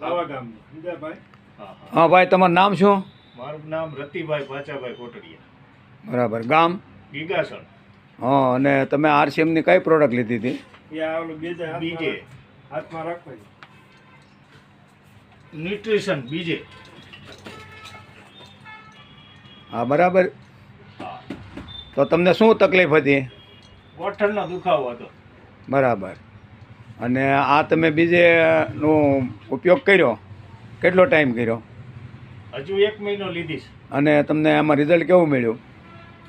લાવા ગામ સમજ્યા ભાઈ હા. ભાઈ તમારું નામ શું? મારું નામ રતિભાઈ ભાચાભાઈ કોટડિયા. બરાબર. ગામ? ગીગાસણ. હા અને તમે આરસીએમની કઈ પ્રોડક્ટ લીધી હતી? એ આ ઓલું બીજે હાથમાં બીજે. હાથમાં રાખવાની ન્યુટ્રિશન બીજે. હા બરાબર. હા. તો તમને શું તકલીફ હતી? ગોઠણનો દુખાવો હતો. બરાબર. અને આ તમે બીજેનો ઉપયોગ કર્યો? કેટલો ટાઈમ કર્યો? હજુ એક મહિનો લીધીશ અને તમને આમાં રિઝલ્ટ કેવું મળ્યું?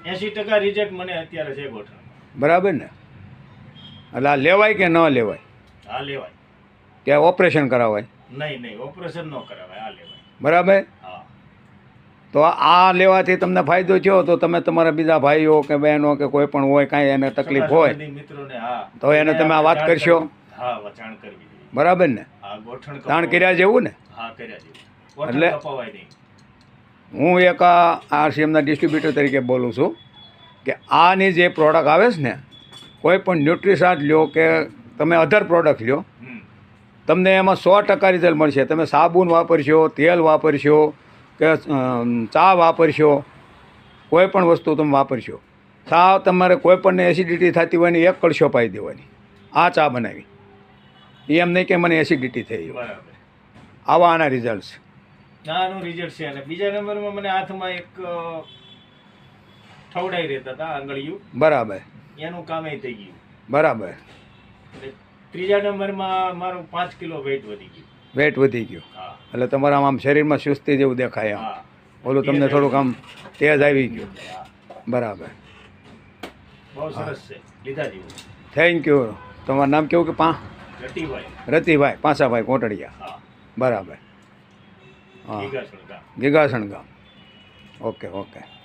એસી ટકા રિઝલ્ટ મને અત્યારે છે ગોઠણ બરાબર ને? એટલે આ લેવાય કે ન લેવાય? આ લેવાય. ત્યાં ઓપરેશન કરાવાય? નહીં નહીં ઓપરેશન ન કરાવાય આ લેવાય. બરાબર? હા. તો આ લેવાથી તમને ફાયદો થયો? તો તમે તમારા બીજા ભાઈઓ કે બહેનો કે કોઈ પણ હોય કાંઈ એને તકલીફ હોય મિત્રોને હા. તો એને તમે આ વાત કરશો? હા વા- કરવી જોઈએ. બરાબર ને? હા ગોઠણ તાણ કર્યા જેવું ને? હા કર્યા જેવું. એટલે- કપાવાય નહીં. હું એક આરસીએમના ડિસ્ટ્રીબ્યુટર તરીકે બોલું છું કે આની જે પ્રોડક્ટ આવે છે ને કોઈ પણ ન્યુટ્રીસાટ લ્યો કે તમે અધર પ્રોડક્ટ લ્યો તમને એમાં સો ટકા રિઝલ્ટ મળશે. તમે સાબુન વાપરશો તેલ વાપરશો કે ચા વાપરશો કોઈ પણ વસ્તુ તમે વાપરશો. સાવ તમારે કોઈ પણને એસિડિટી થતી હોય ને એક કળશો પાઈ દેવાની. આ ચા બનાવી. એમ નહીં કે મને એસિડિટી થઈ. આવા આના રિઝલ્ટ નાનું રિઝલ્ટ છે. અને બીજા નંબરમાં મને હાથમાં એક ઠવડાઈ રહેતા હતા આંગળીયું બરાબર. એનું કામે થઈ ગયું. બરાબર. ત્રીજા નંબરમાં મારું પાંચ કિલો વેટ વધી ગયું. વેટ વધી ગયું. એટલે તમારા આમ શરીરમાં સુસ્તી જેવું દેખાય આમ હા. ઓલું તમને થોડુંક આમ તેજ આવી ગયું. બરાબર. બહુ સરસ છે. લીધા જેવું થેન્ક યુ તમારું નામ કેવું કે પા? રતિભાઈ. પાસાભાઈ કોટડિયા. બરાબર. હા. ગીગાસણ ગામ. Okay okay.